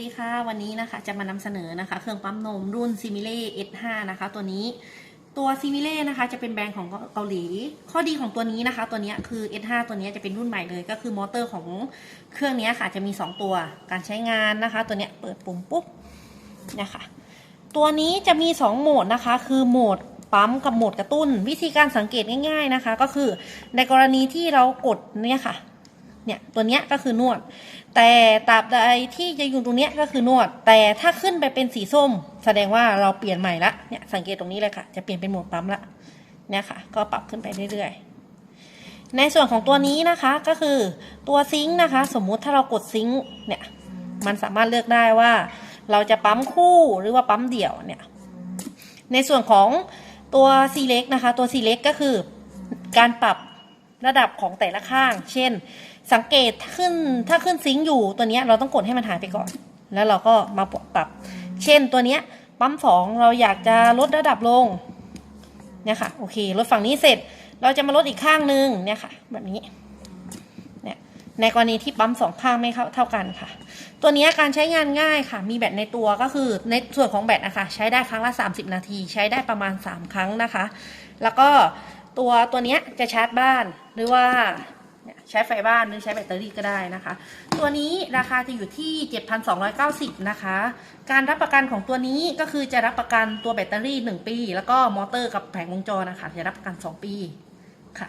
สวัสดีค่ะ วันนี้นะคะจะมานำเสนอนะคะ เครื่องปั๊มนมรุ่น s i m i l e S5 นะคะ ตัวนี้ตัว s i m i l e นะคะ จะเป็นแบรนด์ของเกาหลี ข้อดีของตัวนี้นะคะ ตัวนี้คือ S5 ตัวนี้จะเป็นรุ่นใหม่เลยก็คือมอเตอร์ของเครื่องนี้ค่ะ จะมี 2 ตัวการใช้งานนะคะ ตัวนี้เปิดปุ่มปุ๊บนะคะ ตัวนี้จะมี 2 โหมดนะคะ คือโหมดปั๊มกับโหมดกระตุ้น วิธีการสังเกตง่าย ๆนะคะ ก็คือในกรณีที่เรากดเนี่ยค่ะ เนี่ยตัวเนี้ยก็คือนวด แต่ตราบใดที่จะอยู่ตรงเนี้ยก็คือนวด แต่ถ้าขึ้นไปเป็นสีส้ม แสดงว่าเราเปลี่ยนใหม่ละเนี่ยสังเกตตรงนี้เลยค่ะ จะเปลี่ยนเป็นโหมดปั๊มละเนี่ยค่ะ ก็ปรับขึ้นไปเรื่อยๆ ในส่วนของตัวนี้นะคะก็คือตัวซิงค์นะคะ สมมุติถ้าเรากดซิงค์เนี่ยมันสามารถเลือกได้ว่า เราจะปั๊มคู่หรือว่าปั๊มเดี่ยวเนี่ยในส่วนของตัวซีเล็กนะคะ ตัวซีเล็กก็คือการปรับ ระดับของแต่ละข้าง เช่น สังเกตขึ้นถ้าขึ้นซิงค์อยู่ตัวนี้เราต้องกดให้มันหายไปก่อน แล้วเราก็มาปรับ เช่นตัวนี้ปั๊มสองเราอยากจะลดระดับลงเนี่ยค่ะโอเคลดฝั่งนี้เสร็จ เราจะมาลดอีกข้างนึงเนี่ยค่ะ แบบนี้เนี่ยในกรณีที่ปั๊มสองข้างไม่เท่ากันค่ะ ตัวนี้การใช้งานง่ายค่ะ มีแบตในตัวก็คือในส่วนของแบตนะคะใช้ได้ครั้งละ 30 นาที ใช้ได้ประมาณ 3 ครั้งนะคะ แล้วก็ ตัวตัวเนี้ยจะชาร์จบ้านหรือว่าใช้ไฟบ้านหรือใช้แบตเตอรี่ก็ได้นะคะ ตัวนี้ราคาจะอยู่ที่ 7,290 นะคะ การรับประกันของตัวนี้ก็คือจะรับประกันตัวแบตเตอรี่ 1 ปี แล้วก็มอเตอร์กับแผงวงจรนะคะจะรับประกัน 2 ปีค่ะ